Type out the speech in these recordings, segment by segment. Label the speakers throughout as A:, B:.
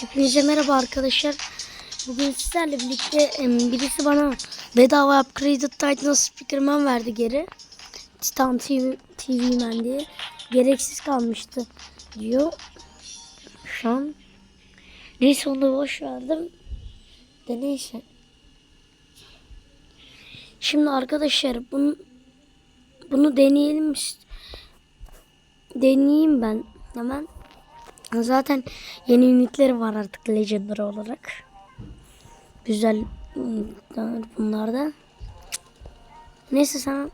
A: Hepinize merhaba arkadaşlar. Bugün sizlerle birlikte birisi bana bedava upgraded Titan Speakerman verdi geri. Titan TV, TV Man diye. Gereksiz kalmıştı diyor. Şu an. Neyse onu boş verdim. De neyse. Şimdi arkadaşlar bunu bunu deneyelim. Deneyeyim ben hemen. Zaten yeni unitleri var artık Legendary olarak. Güzel bunlar da. Neyse sen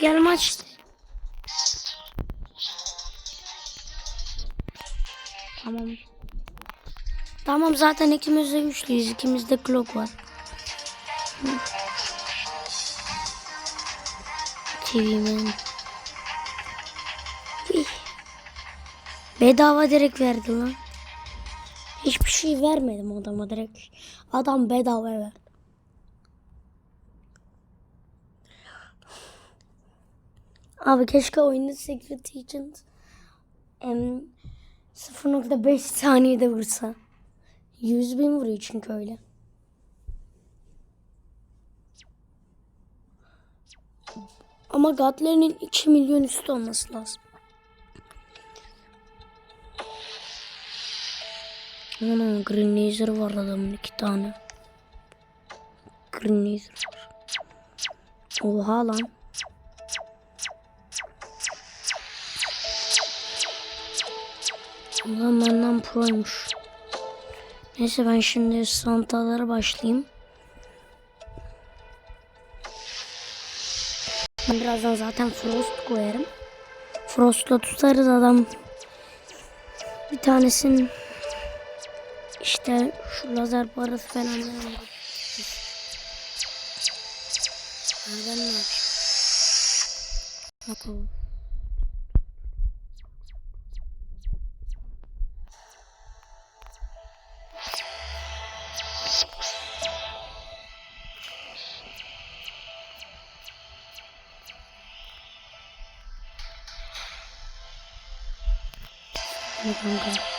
A: gel maç. Tamam. Tamam zaten ikimiz de güçlüyüz. İkimizde clock var. Hı. Bedava direkt verdi lan. Hiçbir şey vermedim adama direkt. Adam bedava verdi. Abi keşke oyunda Secret Agent em, 0.5 saniyede vursa. 100 bin vuruyor çünkü öyle. Ama Gatler'in 2 milyon üstü olması lazım. Ana Green Laser var adamın iki tane. Green Laser var. Oha lan. Ulan benden proymuş. Neyse ben şimdi santalara başlayayım. Ben birazdan zaten Frost koyarım. Frost'la tutarız adam. Bir tanesinin işte şu lazer parası falan oldu? Nereden ne yapayım? Ne kanka?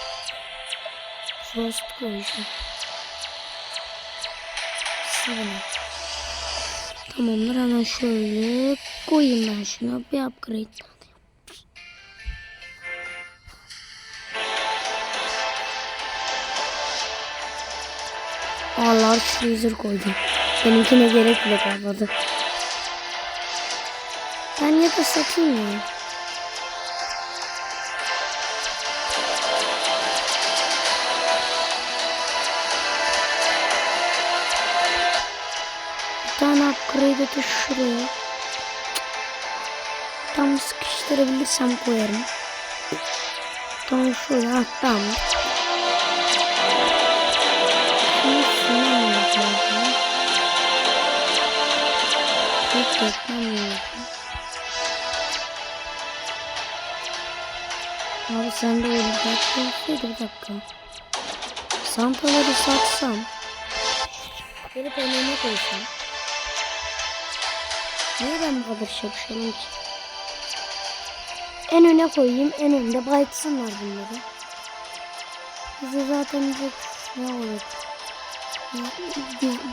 A: Frost koyacağım. Sıvını. Tamamdır hemen şöyle koyayım ben şuna bir upgrade. Allah freezer koydum. Benimkine gerek bile kalmadı. Ben ya da satayım ya. De şuraya. Tam sıkıştırabilirsem koyarım. Tam şöyle ha tamam. Abi sen de öyle bir dakika. Santaları satsam. Gelip önüne koysam. Niye ben bu kadar şapşalım ki? En öne koyayım, en önde baytsınlar bunları. Bize zaten direkt ne olur?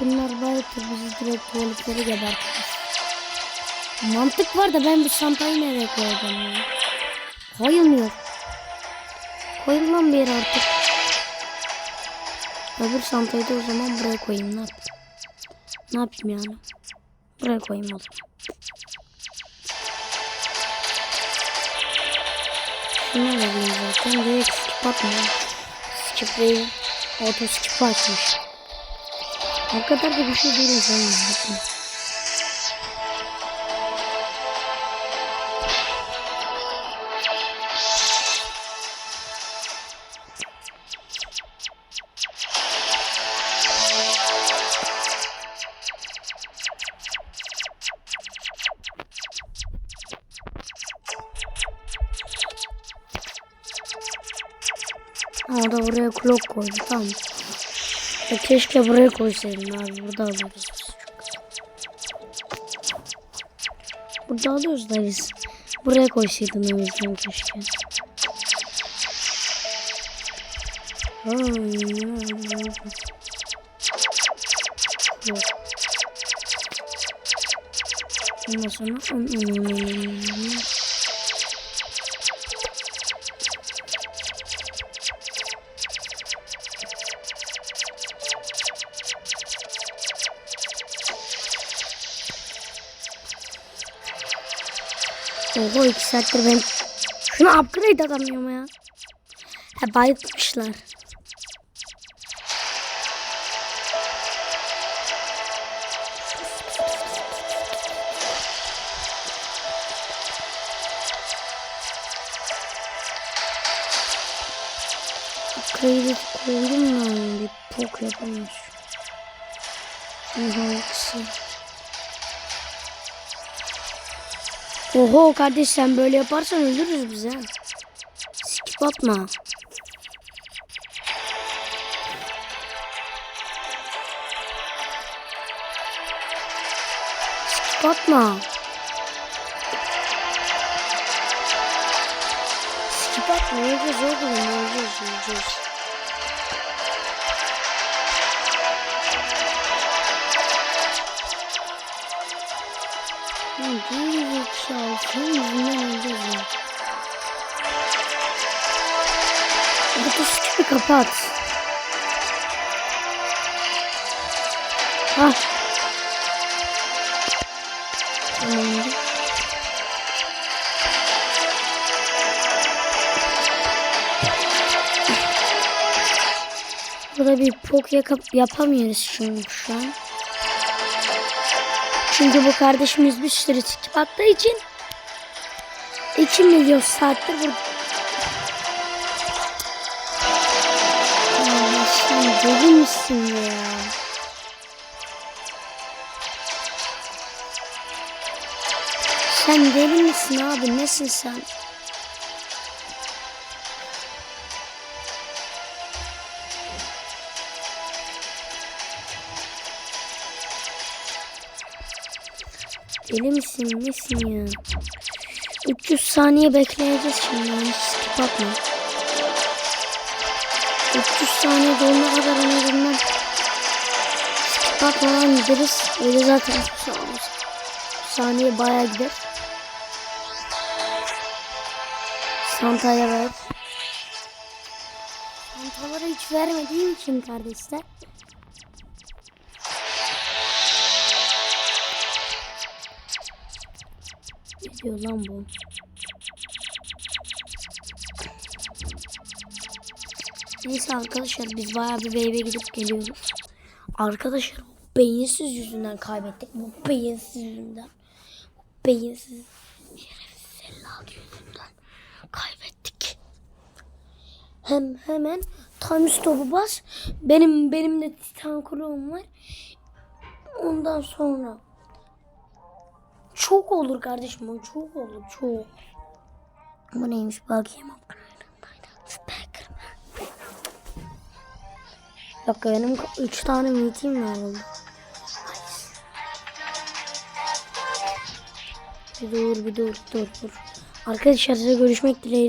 A: Bunlar baytır, bizi direkt tuvaletlere gebertir. Mantık var da ben bu şampayı nereye koyacağım ya? Koyulmuyor. Koyun lan bir yere artık. Öbür şampayı da o zaman buraya koyayım. Ne yapayım? Ne yapayım yani? Buraya koyayım o zaman. Şunu vereyim zaten. Direkt skip atmıyor. Skip değil. Auto skip açmış. O kadar da bir şey değil zaten. Ama da buraya clock koydu tamam. Ya keşke buraya koysaydın abi. Burada alıyoruz. Burada alıyoruz da biz. Buraya koysaydın o yüzden keşke. Yok. Ondan sonra Oho iki saattir ben şunu upgrade alamıyorum ya. Ha bayıltmışlar. Upgrade'i koydum da bir pok yapamıyor. Oha ikisi. Oho kardeş sen böyle yaparsan öldürürüz biz ha. Skip atma. Skip atma. Skip atma. Öleceğiz oğlum. Öleceğiz. Öleceğiz. Lan Bu skipi kapat. Ah. Tamamdır. Burada bir pok yaka- yapamıyoruz çünkü şu an. Çünkü bu kardeşimiz bir sürü skip attığı için 2 milyon saattir burada. Sen deli misin ya? Sen deli misin abi? Nesin sen? Deli misin? Nesin ya? 300 saniye bekleyeceğiz şimdi. Yani skip atma. 300 saniye dolana kadar en azından skip atmadan gideriz. Öyle zaten 300 saniye, saniye bayağı gider. Santa'ya ver. Santalara hiç vermediğim için kardeşler. Diyor lan bu? Neyse arkadaşlar biz bayağı bir wave'e gidip geliyoruz. Arkadaşlar beyinsiz yüzünden kaybettik. Bu beyinsiz yüzünden. Bu beyinsiz şerefsiz yüzünden kaybettik. Hem hemen tam topu bas. Benim benim de titan kulağım var. Ondan sonra çok olur kardeşim o çok olur çok. Bu neymiş bakayım. Dakika benim 3 tane meeting var oldu. Bir dur bir dur dur dur. Arkadaşlar size görüşmek dileğiyle.